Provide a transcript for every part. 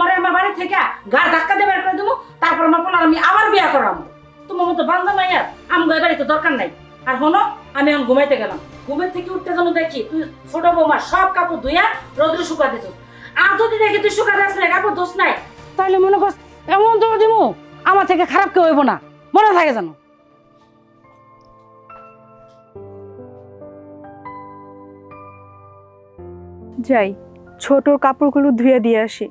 তোমার আমার বাড়ি থেকে গার ধাক্কা দিয়ে বের করে দেবো তারপর আমার পোলার আমি আবার বিয়া করাবো তোমার মতো বান্ধব মাইয়া আমগো এ বাড়িতে দরকার নাই। আর হনো, আমি এখন ঘুমাইতে গেলাম। ঘুমের থেকে উঠতে যেন দেখি, তুই ছোট বৌমা, সব কাপড় ধুইয়া রোদ্রে শুকা দিছ আর যদি দেখি তুই শুকা দিস না কাপড় দোষ নাই তাহলে মনে কর এমন দৌড় দিব আমার থেকে খারাপ কেউ হইব না। মনে থাকে জানো যাই ছোটর কাপড়গুলো ধুয়ে দিয়ে আসি।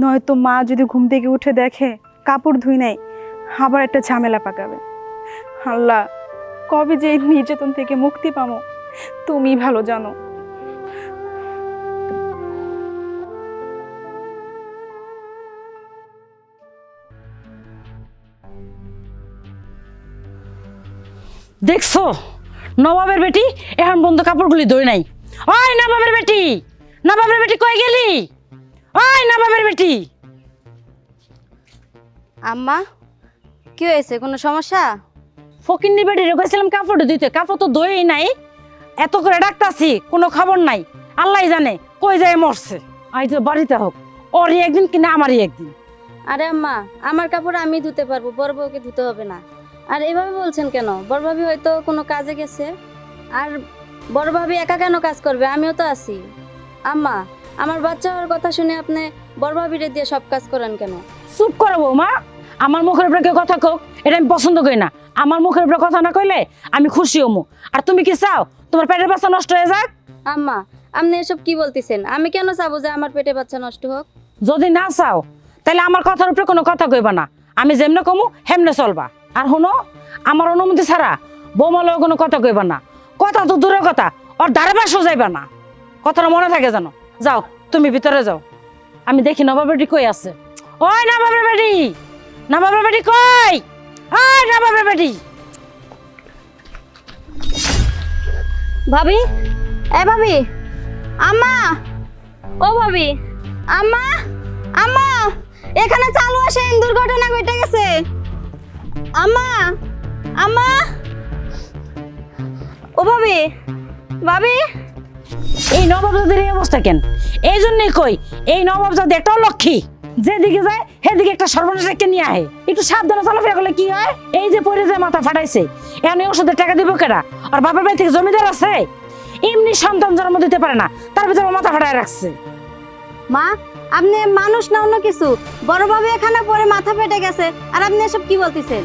নয়তো মা যদি ঘুম থেকে উঠে দেখে, কাপড় ধুই নাই, আবার একটা ঝামেলা পাকাবে। আল্লাহ, কবে যে এই নির্যাতন থেকে মুক্তি পাবো, তুমি ভালো জানো। দেখছ? নবাবের বেটি, এখন বন্ধ কাপড়গুলি ধরে নাই। ওই নবাবের বেটি! নবাবের বেটি কয়ে গেলি? ওই নবাবের বেটি। আম্মা কি হয়েছে? কোনো সমস্যা? ফকিন্নি বেটি রেখেছিলাম কাপড় দিতে। কাপড় তো ধোয়ই নাই। এত করে ডাকতাছি কোনো খবর নাই। আল্লাহ জানে কই যায় মরছে। আই তো বাড়িতে হোক ওরই একদিন কিনা আমারই একদিন। আরে আম্মা আমার কাপড় আমি ধুতে পারব বড় বউকে ধুতে হবে না। আর এভাবে বলছেন কেন? বড় ভাবি হয়তো কোনো কাজে গেছে। আর বড় ভাবি একা কেন কাজ করবে? আমিও তো আছি। আম্মা আমার বাচ্চা হওয়ার কথা শুনে আপনি বড় ভাবিরে দিয়ে সব কাজ করেন কেন? চুপ করো বৌমা। আমার মুখের উপরে কেউ কথা কোক এটা আমি পছন্দ করি না। আমার মুখের উপরে কথা না কইলে আমি খুশি হমু। আর তুমি কি চাও? তোমার পেটের বাচ্চা নষ্ট হয়ে যাক? আম্মা আপনি এসব কি বলতেছেন? আমি কেন চাবো যে আমার পেটে বাচ্চা নষ্ট হোক? যদি না চাও তাহলে আমার কথার উপরে কোনো কথা কইবা না। আমি যেমনে কমু হেমনে চলবা। আর শুনো আমার অনুমতি ছাড়া বৌমালেও কোনো কথা কইবা না। কথা তো দূরের কথা ওর ধারে পাশেও যাইবা না। কথাটা মনে থাকে জানো যাও, তুমি ভিতরে যাও। আমি দেখি নবাবের বেটি কই আছে। ওই নবাবের বেটি নবাবের বেটি কই? ওই নবাবের বেটি ভাবি? এ ভাবি? আম্মা? ও ভাবি? আম্মা? আম্মা? এখানে চালু আসে দুর্ঘটনা ঘটে গেছে। আম্মা? আম্মা? ও ভাবি? ভাবি? এই নবাবজাদের এই অবস্থা কেন? এই জন্যই কই, এই নবাবজাদ একটাও লক্ষ্মী যেদিকে যায়, সেদিকে একটা সর্বনাশ একটা নিয়ে আহে। একটু সাবধানে চলাফেরা করলে কি হয়? এই যে পরে যে মাথা ফাটাইছে এখন এই ওষুধের টাকা দিব কেডা? আর বাবার বাড়ি থেকে জমিদার আছে? এমনি সন্তান জন্ম দিতে পারে না, তার ভিতরে মাথা ফাটায় রাখছে। মা, আপনি মানুষ না অন্য কিছু? বড় ভাবি এখানে পরে মাথা ফেটে গেছে, আর আপনি এসব কি বলতেছেন?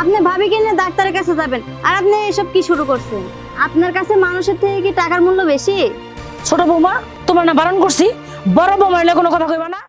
আপনি ভাবিকে নিয়ে ডাক্তারের কাছে যাবেন, আর আপনি এসব কি শুরু করছেন? আপনার কাছে মানুষের থেকে কি টাকার মূল্য বেশি? ছোট বৌমা তোমার না বারণ করছি বড় বৌমা এলে কোনো কথা কইবা না।